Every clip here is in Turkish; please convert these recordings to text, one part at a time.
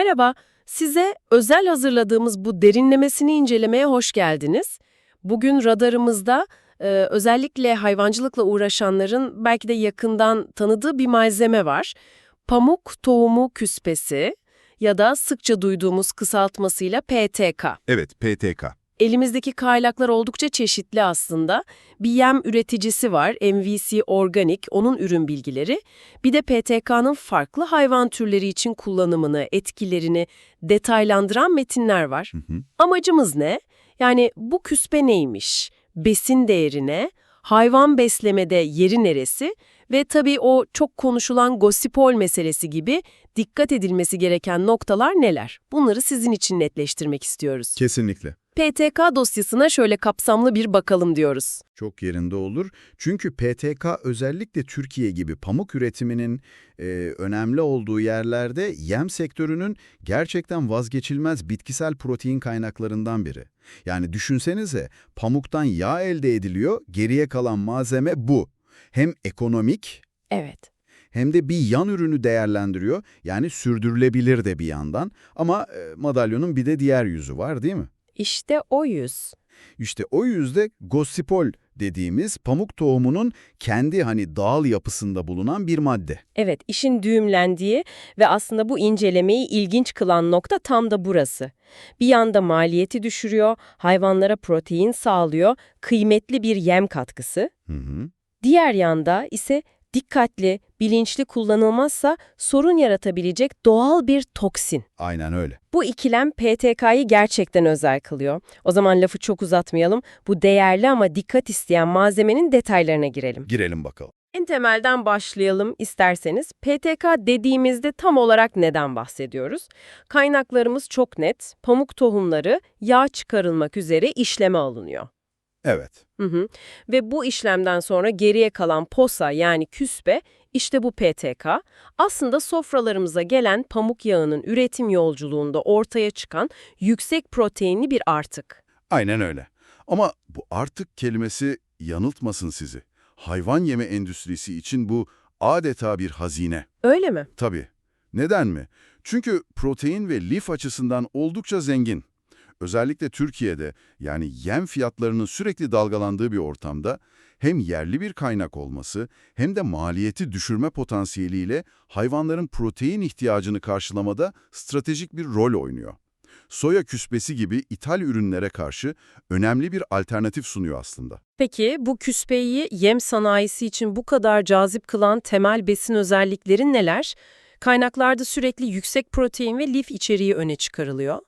Merhaba, size özel hazırladığımız bu derinlemesini incelemeye hoş geldiniz. Bugün radarımızda e, özellikle hayvancılıkla uğraşanların belki de yakından tanıdığı bir malzeme var. Pamuk tohumu küspesi ya da sıkça duyduğumuz kısaltmasıyla PTK. Evet, PTK. Elimizdeki kaynaklar oldukça çeşitli aslında. Bir yem üreticisi var, MVC Organik, onun ürün bilgileri. Bir de PTK'nın farklı hayvan türleri için kullanımını, etkilerini detaylandıran metinler var. Hı hı. Amacımız ne? Yani bu küspe neymiş? Besin değerine, hayvan beslemede yeri neresi ve tabii o çok konuşulan gosipol meselesi gibi dikkat edilmesi gereken noktalar neler? Bunları sizin için netleştirmek istiyoruz. Kesinlikle. PTK dosyasına şöyle kapsamlı bir bakalım diyoruz. Çok yerinde olur. Çünkü PTK özellikle Türkiye gibi pamuk üretiminin e, önemli olduğu yerlerde yem sektörünün gerçekten vazgeçilmez bitkisel protein kaynaklarından biri. Yani düşünsenize pamuktan yağ elde ediliyor, geriye kalan malzeme bu. Hem ekonomik Evet. hem de bir yan ürünü değerlendiriyor. Yani sürdürülebilir de bir yandan. Ama e, madalyonun bir de diğer yüzü var değil mi? İşte o yüz. İşte o yüzde gosipol dediğimiz pamuk tohumunun kendi hani dağıl yapısında bulunan bir madde. Evet, işin düğümlendiği ve aslında bu incelemeyi ilginç kılan nokta tam da burası. Bir yanda maliyeti düşürüyor, hayvanlara protein sağlıyor, kıymetli bir yem katkısı. Hı hı. Diğer yanda ise dikkatli, bilinçli kullanılmazsa sorun yaratabilecek doğal bir toksin. Aynen öyle. Bu ikilem PTK'yı gerçekten özel kılıyor. O zaman lafı çok uzatmayalım. Bu değerli ama dikkat isteyen malzemenin detaylarına girelim. Girelim bakalım. En temelden başlayalım isterseniz. PTK dediğimizde tam olarak neden bahsediyoruz? Kaynaklarımız çok net. Pamuk tohumları yağ çıkarılmak üzere işleme alınıyor. Evet. Hı hı. Ve bu işlemden sonra geriye kalan posa yani küspe işte bu PTK aslında sofralarımıza gelen pamuk yağının üretim yolculuğunda ortaya çıkan yüksek proteinli bir artık. Aynen öyle. Ama bu artık kelimesi yanıltmasın sizi. Hayvan yeme endüstrisi için bu adeta bir hazine. Öyle mi? Tabii. Neden mi? Çünkü protein ve lif açısından oldukça zengin. Özellikle Türkiye'de yani yem fiyatlarının sürekli dalgalandığı bir ortamda hem yerli bir kaynak olması hem de maliyeti düşürme potansiyeliyle hayvanların protein ihtiyacını karşılamada stratejik bir rol oynuyor. Soya küspesi gibi ithal ürünlere karşı önemli bir alternatif sunuyor aslında. Peki bu küspeyi yem sanayisi için bu kadar cazip kılan temel besin özellikleri neler? Kaynaklarda sürekli yüksek protein ve lif içeriği öne çıkarılıyor.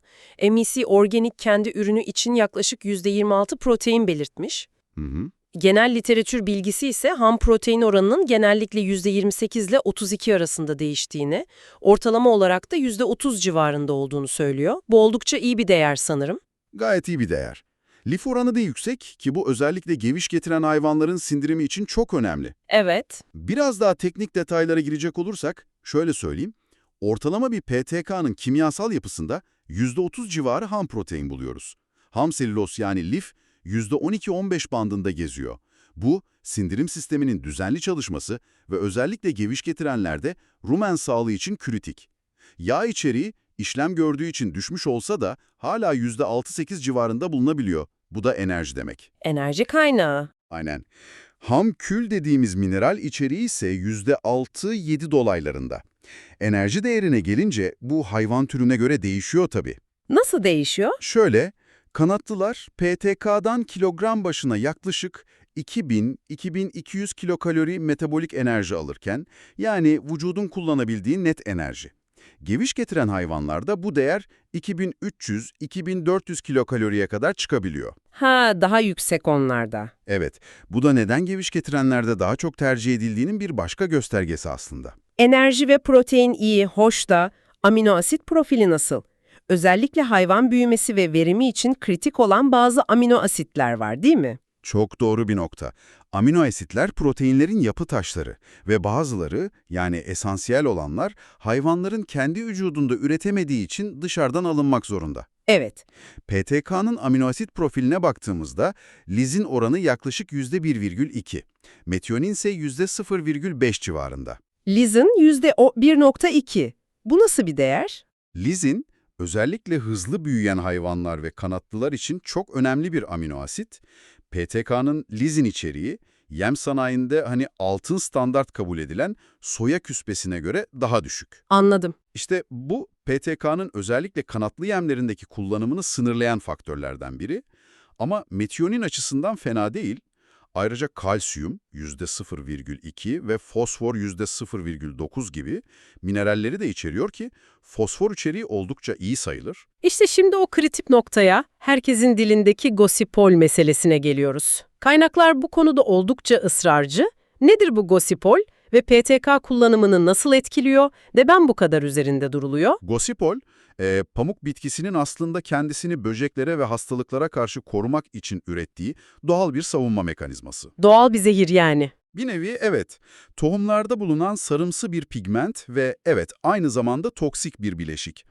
MEC Organik kendi ürünü için yaklaşık %26 protein belirtmiş. Hı hı. Genel literatür bilgisi ise ham protein oranının genellikle %28 ile 32 arasında değiştiğini, ortalama olarak da %30 civarında olduğunu söylüyor. Bu oldukça iyi bir değer sanırım. Gayet iyi bir değer. Lif oranı da yüksek ki bu özellikle geviş getiren hayvanların sindirimi için çok önemli. Evet. Biraz daha teknik detaylara girecek olursak, şöyle söyleyeyim. Ortalama bir PTK'nın kimyasal yapısında %30 civarı ham protein buluyoruz. Ham selüloz yani lif %12-15 bandında geziyor. Bu, sindirim sisteminin düzenli çalışması ve özellikle geviş getirenlerde rumen sağlığı için kritik. Yağ içeriği işlem gördüğü için düşmüş olsa da hala %6-8 civarında bulunabiliyor. Bu da enerji demek. Enerji kaynağı. Aynen. Ham kül dediğimiz mineral içeriği ise %6-7 dolaylarında. Enerji değerine gelince bu hayvan türüne göre değişiyor tabii. Nasıl değişiyor? Şöyle, kanatlılar PTK'dan kilogram başına yaklaşık 2000-2200 kilokalori metabolik enerji alırken, yani vücudun kullanabildiği net enerji. Geviş getiren hayvanlarda bu değer 2300-2400 kilokaloriye kadar çıkabiliyor. Ha, daha yüksek onlarda. Evet, bu da neden geviş getirenlerde daha çok tercih edildiğinin bir başka göstergesi aslında. Enerji ve protein iyi, hoş da amino asit profili nasıl? Özellikle hayvan büyümesi ve verimi için kritik olan bazı amino asitler var değil mi? Çok doğru bir nokta. Amino asitler proteinlerin yapı taşları ve bazıları yani esansiyel olanlar hayvanların kendi vücudunda üretemediği için dışarıdan alınmak zorunda. Evet. PTK'nın amino asit profiline baktığımızda lizin oranı yaklaşık %1,2, metionin ise %0,5 civarında. Lizin %1.2. Bu nasıl bir değer? Lizin, özellikle hızlı büyüyen hayvanlar ve kanatlılar için çok önemli bir amino asit. PTK'nın lizin içeriği, yem sanayinde hani altın standart kabul edilen soya küspesine göre daha düşük. Anladım. İşte bu PTK'nın özellikle kanatlı yemlerindeki kullanımını sınırlayan faktörlerden biri. Ama metiyonin açısından fena değil. Ayrıca kalsiyum %0,2 ve fosfor %0,9 gibi mineralleri de içeriyor ki fosfor içeriği oldukça iyi sayılır. İşte şimdi o kritik noktaya, herkesin dilindeki gosipol meselesine geliyoruz. Kaynaklar bu konuda oldukça ısrarcı. Nedir bu gosipol ve PTK kullanımını nasıl etkiliyor? Neden bu kadar üzerinde duruluyor? Gosipol, e, pamuk bitkisinin aslında kendisini böceklere ve hastalıklara karşı korumak için ürettiği doğal bir savunma mekanizması. Doğal bir zehir yani. Bir nevi evet, tohumlarda bulunan sarımsı bir pigment ve evet aynı zamanda toksik bir bileşik.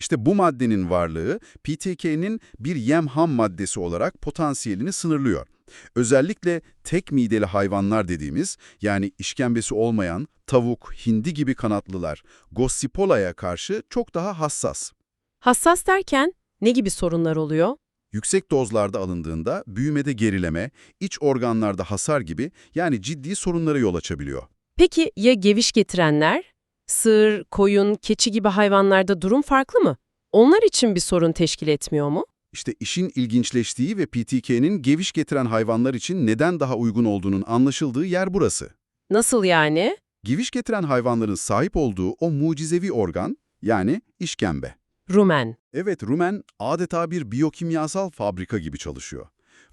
İşte bu maddenin varlığı PTK'nin bir yem ham maddesi olarak potansiyelini sınırlıyor. Özellikle tek mideli hayvanlar dediğimiz yani işkembesi olmayan tavuk, hindi gibi kanatlılar Gossipola'ya karşı çok daha hassas. Hassas derken ne gibi sorunlar oluyor? Yüksek dozlarda alındığında büyümede gerileme, iç organlarda hasar gibi yani ciddi sorunlara yol açabiliyor. Peki ya geviş getirenler? Sığır, koyun, keçi gibi hayvanlarda durum farklı mı? Onlar için bir sorun teşkil etmiyor mu? İşte işin ilginçleştiği ve PTK'nin geviş getiren hayvanlar için neden daha uygun olduğunun anlaşıldığı yer burası. Nasıl yani? Geviş getiren hayvanların sahip olduğu o mucizevi organ, yani işkembe. Rumen. Evet, rumen adeta bir biyokimyasal fabrika gibi çalışıyor.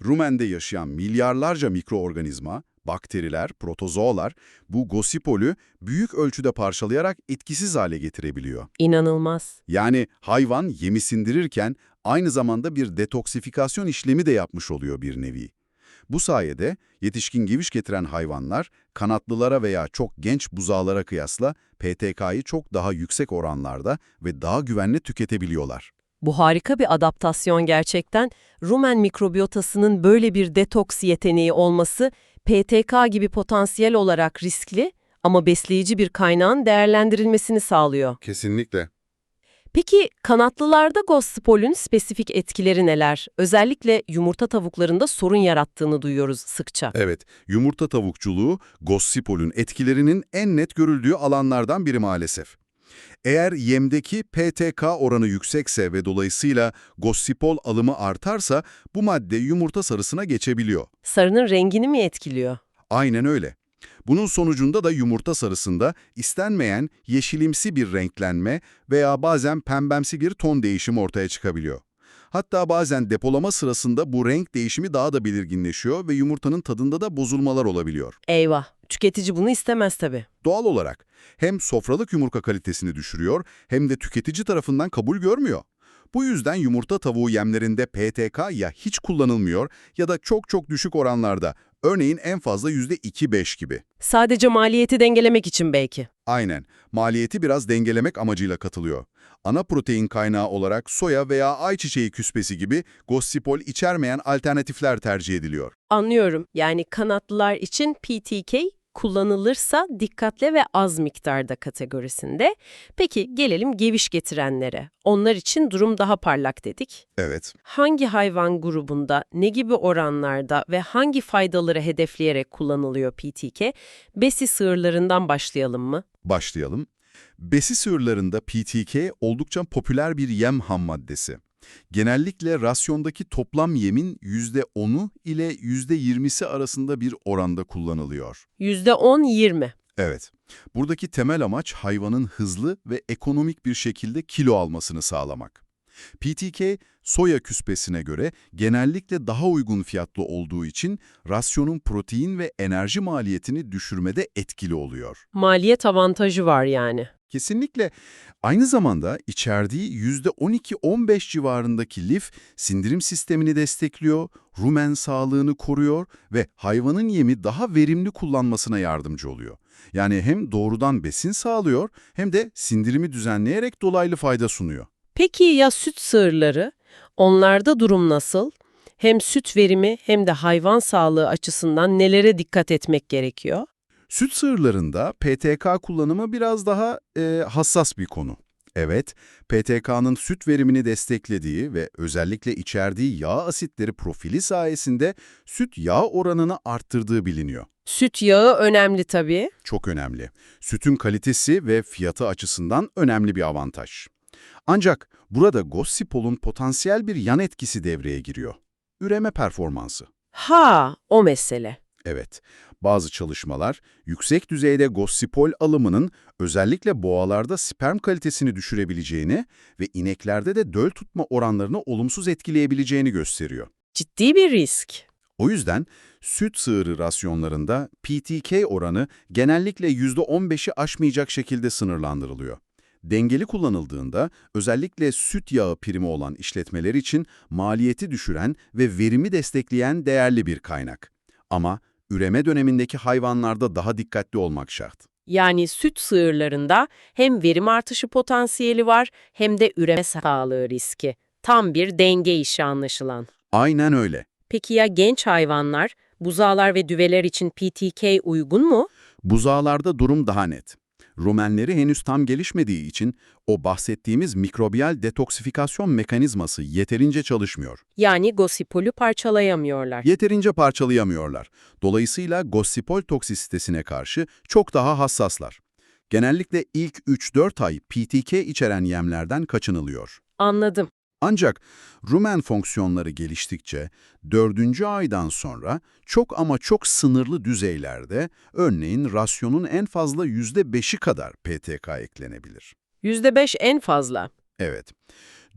Rumende yaşayan milyarlarca mikroorganizma, bakteriler, protozoalar bu gosipolü büyük ölçüde parçalayarak etkisiz hale getirebiliyor. İnanılmaz. Yani hayvan yemi sindirirken aynı zamanda bir detoksifikasyon işlemi de yapmış oluyor bir nevi. Bu sayede yetişkin geviş getiren hayvanlar kanatlılara veya çok genç buzağlara kıyasla PTK'yı çok daha yüksek oranlarda ve daha güvenli tüketebiliyorlar. Bu harika bir adaptasyon gerçekten. Rumen mikrobiyotasının böyle bir detoks yeteneği olması PTK gibi potansiyel olarak riskli ama besleyici bir kaynağın değerlendirilmesini sağlıyor. Kesinlikle. Peki kanatlılarda Gospol'ün spesifik etkileri neler? Özellikle yumurta tavuklarında sorun yarattığını duyuyoruz sıkça. Evet, yumurta tavukçuluğu Gossipol'ün etkilerinin en net görüldüğü alanlardan biri maalesef. Eğer yemdeki PTK oranı yüksekse ve dolayısıyla Gossipol alımı artarsa bu madde yumurta sarısına geçebiliyor. Sarının rengini mi etkiliyor? Aynen öyle. Bunun sonucunda da yumurta sarısında istenmeyen yeşilimsi bir renklenme veya bazen pembemsi bir ton değişimi ortaya çıkabiliyor. Hatta bazen depolama sırasında bu renk değişimi daha da belirginleşiyor ve yumurtanın tadında da bozulmalar olabiliyor. Eyvah, tüketici bunu istemez tabii. Doğal olarak hem sofralık yumurta kalitesini düşürüyor hem de tüketici tarafından kabul görmüyor. Bu yüzden yumurta tavuğu yemlerinde PTK ya hiç kullanılmıyor ya da çok çok düşük oranlarda, örneğin en fazla %2-5 gibi. Sadece maliyeti dengelemek için belki. Aynen, maliyeti biraz dengelemek amacıyla katılıyor. Ana protein kaynağı olarak soya veya ayçiçeği küspesi gibi gossipol içermeyen alternatifler tercih ediliyor. Anlıyorum. Yani kanatlılar için PTK kullanılırsa dikkatle ve az miktarda kategorisinde. Peki gelelim geviş getirenlere. Onlar için durum daha parlak dedik. Evet, Hangi hayvan grubunda, ne gibi oranlarda ve hangi faydaları hedefleyerek kullanılıyor PTK? Besi sığırlarından başlayalım mı? başlayalım. Besi sığırlarında PTK oldukça popüler bir yem ham maddesi. Genellikle rasyondaki toplam yemin %10'u ile %20'si arasında bir oranda kullanılıyor. %10-20. Evet, buradaki temel amaç hayvanın hızlı ve ekonomik bir şekilde kilo almasını sağlamak. PTK, soya küspesine göre genellikle daha uygun fiyatlı olduğu için rasyonun protein ve enerji maliyetini düşürmede etkili oluyor. Maliyet avantajı var yani. Kesinlikle. Aynı zamanda içerdiği %12-15 civarındaki lif sindirim sistemini destekliyor, rumen sağlığını koruyor ve hayvanın yemi daha verimli kullanmasına yardımcı oluyor. Yani hem doğrudan besin sağlıyor hem de sindirimi düzenleyerek dolaylı fayda sunuyor. Peki ya süt sığırları? Onlarda durum nasıl? Hem süt verimi hem de hayvan sağlığı açısından nelere dikkat etmek gerekiyor? Süt sığırlarında PTK kullanımı biraz daha e, hassas bir konu. Evet, PTK'nın süt verimini desteklediği ve özellikle içerdiği yağ asitleri profili sayesinde süt yağ oranını arttırdığı biliniyor. Süt yağı önemli tabii. Çok önemli. Sütün kalitesi ve fiyatı açısından önemli bir avantaj. Ancak burada Gossipol'un potansiyel bir yan etkisi devreye giriyor. Üreme performansı. Ha, o mesele. Evet, bazı çalışmalar yüksek düzeyde gossipol alımının özellikle boğalarda sperm kalitesini düşürebileceğini ve ineklerde de döl tutma oranlarını olumsuz etkileyebileceğini gösteriyor. Ciddi bir risk. O yüzden süt sığırı rasyonlarında PTK oranı genellikle %15'i aşmayacak şekilde sınırlandırılıyor. Dengeli kullanıldığında özellikle süt yağı primi olan işletmeler için maliyeti düşüren ve verimi destekleyen değerli bir kaynak. Ama üreme dönemindeki hayvanlarda daha dikkatli olmak şart. Yani süt sığırlarında hem verim artışı potansiyeli var hem de üreme sağlığı riski. Tam bir denge işi anlaşılan. Aynen öyle. Peki ya genç hayvanlar, buzağlar ve düveler için PTK uygun mu? Buzağlarda durum daha net. Rumenleri henüz tam gelişmediği için o bahsettiğimiz mikrobiyal detoksifikasyon mekanizması yeterince çalışmıyor. Yani gosipolü parçalayamıyorlar. Yeterince parçalayamıyorlar. Dolayısıyla gossipol toksisitesine karşı çok daha hassaslar. Genellikle ilk 3-4 ay PTK içeren yemlerden kaçınılıyor. Anladım. Ancak rumen fonksiyonları geliştikçe 4. aydan sonra çok ama çok sınırlı düzeylerde örneğin rasyonun en fazla %5'i kadar PTK eklenebilir. %5 en fazla. Evet.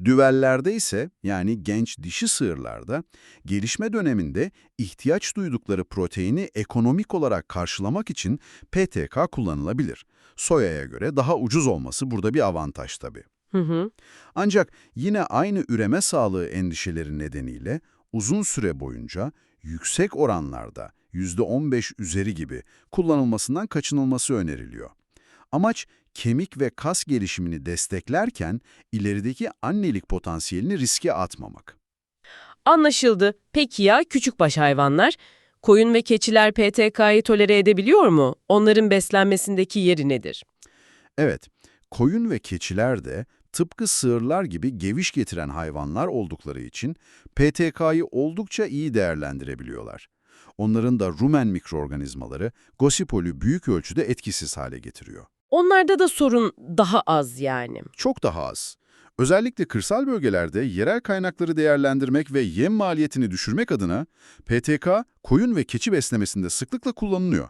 Düvellerde ise yani genç dişi sığırlarda gelişme döneminde ihtiyaç duydukları proteini ekonomik olarak karşılamak için PTK kullanılabilir. Soyaya göre daha ucuz olması burada bir avantaj tabii. Hı hı. Ancak yine aynı üreme sağlığı endişeleri nedeniyle uzun süre boyunca yüksek oranlarda %15 üzeri gibi kullanılmasından kaçınılması öneriliyor. Amaç kemik ve kas gelişimini desteklerken ilerideki annelik potansiyelini riske atmamak. Anlaşıldı. Peki ya küçükbaş hayvanlar? Koyun ve keçiler PTK'yı tolere edebiliyor mu? Onların beslenmesindeki yeri nedir? Evet, koyun ve keçiler de tıpkı sığırlar gibi geviş getiren hayvanlar oldukları için PTK'yı oldukça iyi değerlendirebiliyorlar. Onların da rumen mikroorganizmaları Gossipol'ü büyük ölçüde etkisiz hale getiriyor. Onlarda da sorun daha az yani. Çok daha az. Özellikle kırsal bölgelerde yerel kaynakları değerlendirmek ve yem maliyetini düşürmek adına PTK, koyun ve keçi beslemesinde sıklıkla kullanılıyor.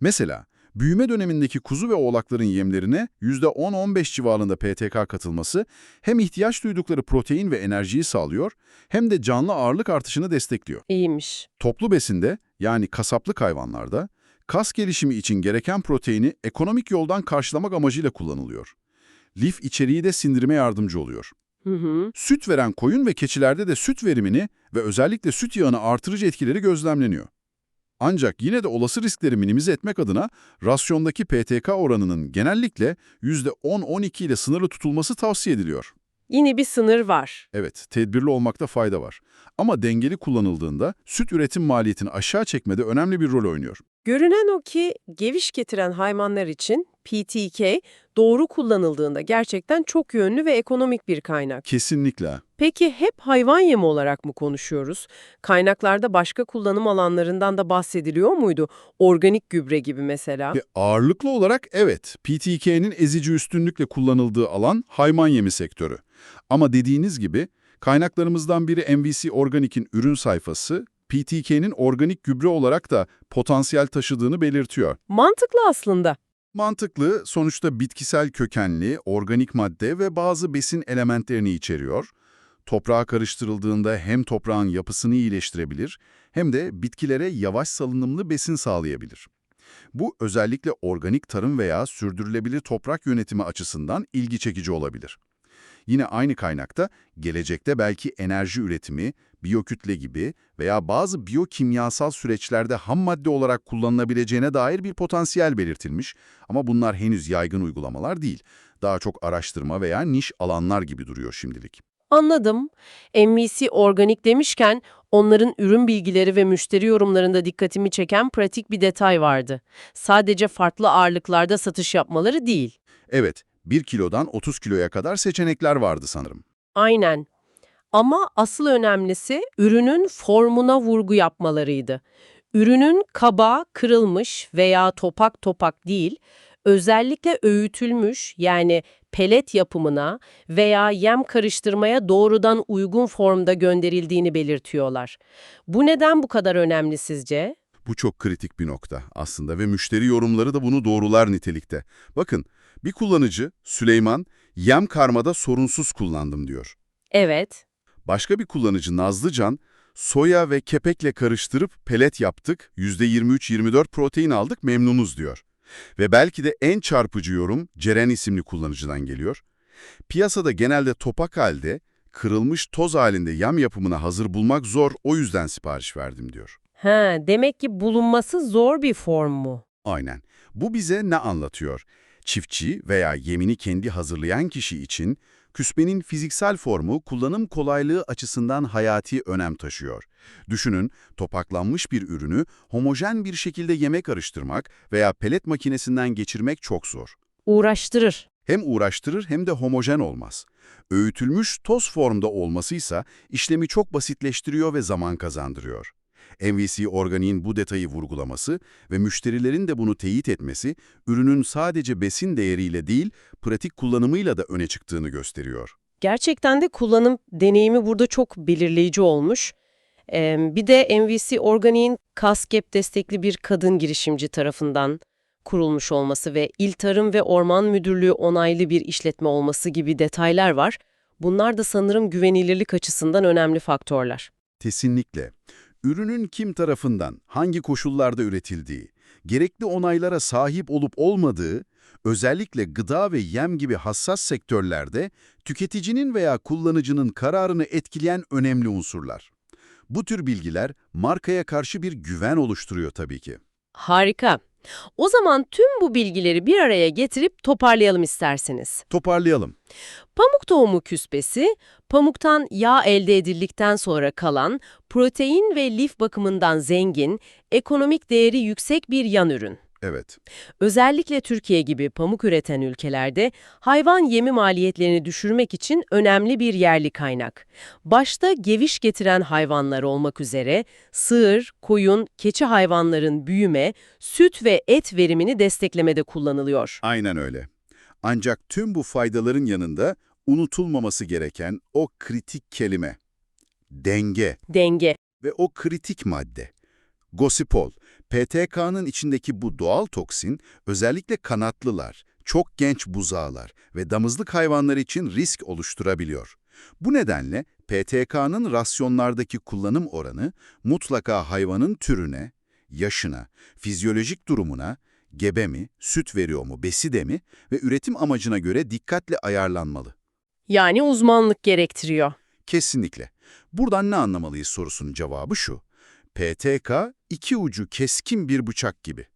Mesela, büyüme dönemindeki kuzu ve oğlakların yemlerine %10-15 civarında PTK katılması hem ihtiyaç duydukları protein ve enerjiyi sağlıyor hem de canlı ağırlık artışını destekliyor. İyiymiş. Toplu besinde yani kasaplık hayvanlarda kas gelişimi için gereken proteini ekonomik yoldan karşılamak amacıyla kullanılıyor. Lif içeriği de sindirime yardımcı oluyor. Hı hı. Süt veren koyun ve keçilerde de süt verimini ve özellikle süt yağını artırıcı etkileri gözlemleniyor. Ancak yine de olası riskleri minimize etmek adına rasyondaki PTK oranının genellikle %10-12 ile sınırlı tutulması tavsiye ediliyor. Yine bir sınır var. Evet, tedbirli olmakta fayda var. Ama dengeli kullanıldığında süt üretim maliyetini aşağı çekmede önemli bir rol oynuyor. Görünen o ki geviş getiren hayvanlar için PTK doğru kullanıldığında gerçekten çok yönlü ve ekonomik bir kaynak. Kesinlikle. Peki hep hayvan yemi olarak mı konuşuyoruz? Kaynaklarda başka kullanım alanlarından da bahsediliyor muydu? Organik gübre gibi mesela. Ve ağırlıklı olarak evet, PTK'nin ezici üstünlükle kullanıldığı alan hayvan yemi sektörü. Ama dediğiniz gibi kaynaklarımızdan biri MVC Organik'in ürün sayfası, PTK'nin organik gübre olarak da potansiyel taşıdığını belirtiyor. Mantıklı aslında. Mantıklı, sonuçta bitkisel kökenli, organik madde ve bazı besin elementlerini içeriyor. Toprağa karıştırıldığında hem toprağın yapısını iyileştirebilir hem de bitkilere yavaş salınımlı besin sağlayabilir. Bu özellikle organik tarım veya sürdürülebilir toprak yönetimi açısından ilgi çekici olabilir. Yine aynı kaynakta gelecekte belki enerji üretimi, biyokütle gibi veya bazı biyokimyasal süreçlerde ham madde olarak kullanılabileceğine dair bir potansiyel belirtilmiş ama bunlar henüz yaygın uygulamalar değil. Daha çok araştırma veya niş alanlar gibi duruyor şimdilik. Anladım. MVC organik demişken onların ürün bilgileri ve müşteri yorumlarında dikkatimi çeken pratik bir detay vardı. Sadece farklı ağırlıklarda satış yapmaları değil. Evet, 1 kilodan 30 kiloya kadar seçenekler vardı sanırım. Aynen. Ama asıl önemlisi ürünün formuna vurgu yapmalarıydı. Ürünün kaba, kırılmış veya topak topak değil, özellikle öğütülmüş yani pelet yapımına veya yem karıştırmaya doğrudan uygun formda gönderildiğini belirtiyorlar. Bu neden bu kadar önemli sizce? Bu çok kritik bir nokta aslında ve müşteri yorumları da bunu doğrular nitelikte. Bakın, bir kullanıcı Süleyman, yem karmada sorunsuz kullandım diyor. Evet. Başka bir kullanıcı Nazlıcan, soya ve kepekle karıştırıp pelet yaptık, %23-24 protein aldık, memnunuz diyor. Ve belki de en çarpıcı yorum Ceren isimli kullanıcıdan geliyor. Piyasada genelde topak halde, kırılmış toz halinde yem yapımına hazır bulmak zor, o yüzden sipariş verdim diyor. Ha, demek ki bulunması zor bir form mu? Aynen. Bu bize ne anlatıyor? Çiftçi veya yemini kendi hazırlayan kişi için küspenin fiziksel formu kullanım kolaylığı açısından hayati önem taşıyor. Düşünün, topaklanmış bir ürünü homojen bir şekilde yeme karıştırmak veya pelet makinesinden geçirmek çok zor. Uğraştırır. Hem uğraştırır hem de homojen olmaz. Öğütülmüş toz formda olmasıysa işlemi çok basitleştiriyor ve zaman kazandırıyor. MVC Organik'in bu detayı vurgulaması ve müşterilerin de bunu teyit etmesi, ürünün sadece besin değeriyle değil, pratik kullanımıyla da öne çıktığını gösteriyor. Gerçekten de kullanım deneyimi burada çok belirleyici olmuş. Ee, bir de MVC Organik'in KASGEB destekli bir kadın girişimci tarafından kurulmuş olması ve İl Tarım ve Orman Müdürlüğü onaylı bir işletme olması gibi detaylar var. Bunlar da sanırım güvenilirlik açısından önemli faktörler. Kesinlikle. Ürünün kim tarafından, hangi koşullarda üretildiği, gerekli onaylara sahip olup olmadığı, özellikle gıda ve yem gibi hassas sektörlerde tüketicinin veya kullanıcının kararını etkileyen önemli unsurlar. Bu tür bilgiler markaya karşı bir güven oluşturuyor tabii ki. Harika. O zaman tüm bu bilgileri bir araya getirip toparlayalım isterseniz. Toparlayalım. Pamuk tohumu küspesi, pamuktan yağ elde edildikten sonra kalan, protein ve lif bakımından zengin, ekonomik değeri yüksek bir yan ürün. Evet. Özellikle Türkiye gibi pamuk üreten ülkelerde hayvan yemi maliyetlerini düşürmek için önemli bir yerli kaynak. Başta geviş getiren hayvanlar olmak üzere sığır, koyun, keçi hayvanların büyüme, süt ve et verimini desteklemede kullanılıyor. Aynen öyle. Ancak tüm bu faydaların yanında unutulmaması gereken o kritik kelime. Denge. Denge. ve o kritik madde. Gosipol, PTK'nın içindeki bu doğal toksin özellikle kanatlılar, çok genç buzağlar ve damızlık hayvanlar için risk oluşturabiliyor. Bu nedenle PTK'nın rasyonlardaki kullanım oranı mutlaka hayvanın türüne, yaşına, fizyolojik durumuna, gebe mi, süt veriyor mu, besi de mi ve üretim amacına göre dikkatle ayarlanmalı. Yani uzmanlık gerektiriyor. Kesinlikle. Buradan ne anlamalıyız sorusunun cevabı şu. PTK iki ucu keskin bir bıçak gibi.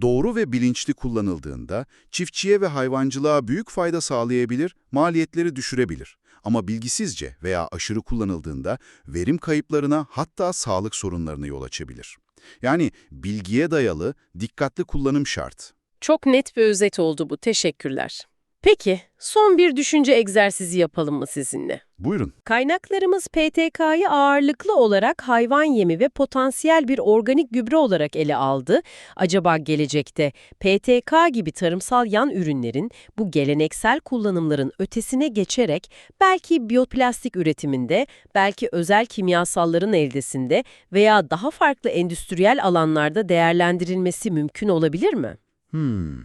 Doğru ve bilinçli kullanıldığında çiftçiye ve hayvancılığa büyük fayda sağlayabilir, maliyetleri düşürebilir. Ama bilgisizce veya aşırı kullanıldığında verim kayıplarına hatta sağlık sorunlarına yol açabilir. Yani bilgiye dayalı, dikkatli kullanım şart. Çok net bir özet oldu bu. Teşekkürler. Peki, son bir düşünce egzersizi yapalım mı sizinle? Buyurun. Kaynaklarımız PTK'yı ağırlıklı olarak hayvan yemi ve potansiyel bir organik gübre olarak ele aldı. Acaba gelecekte PTK gibi tarımsal yan ürünlerin bu geleneksel kullanımların ötesine geçerek belki biyoplastik üretiminde, belki özel kimyasalların eldesinde veya daha farklı endüstriyel alanlarda değerlendirilmesi mümkün olabilir mi? Hmm,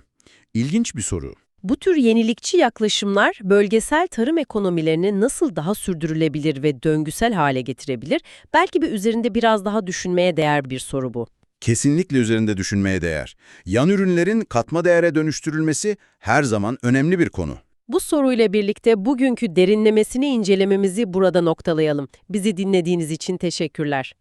ilginç bir soru. Bu tür yenilikçi yaklaşımlar bölgesel tarım ekonomilerini nasıl daha sürdürülebilir ve döngüsel hale getirebilir? Belki bir üzerinde biraz daha düşünmeye değer bir soru bu. Kesinlikle üzerinde düşünmeye değer. Yan ürünlerin katma değere dönüştürülmesi her zaman önemli bir konu. Bu soruyla birlikte bugünkü derinlemesini incelememizi burada noktalayalım. Bizi dinlediğiniz için teşekkürler.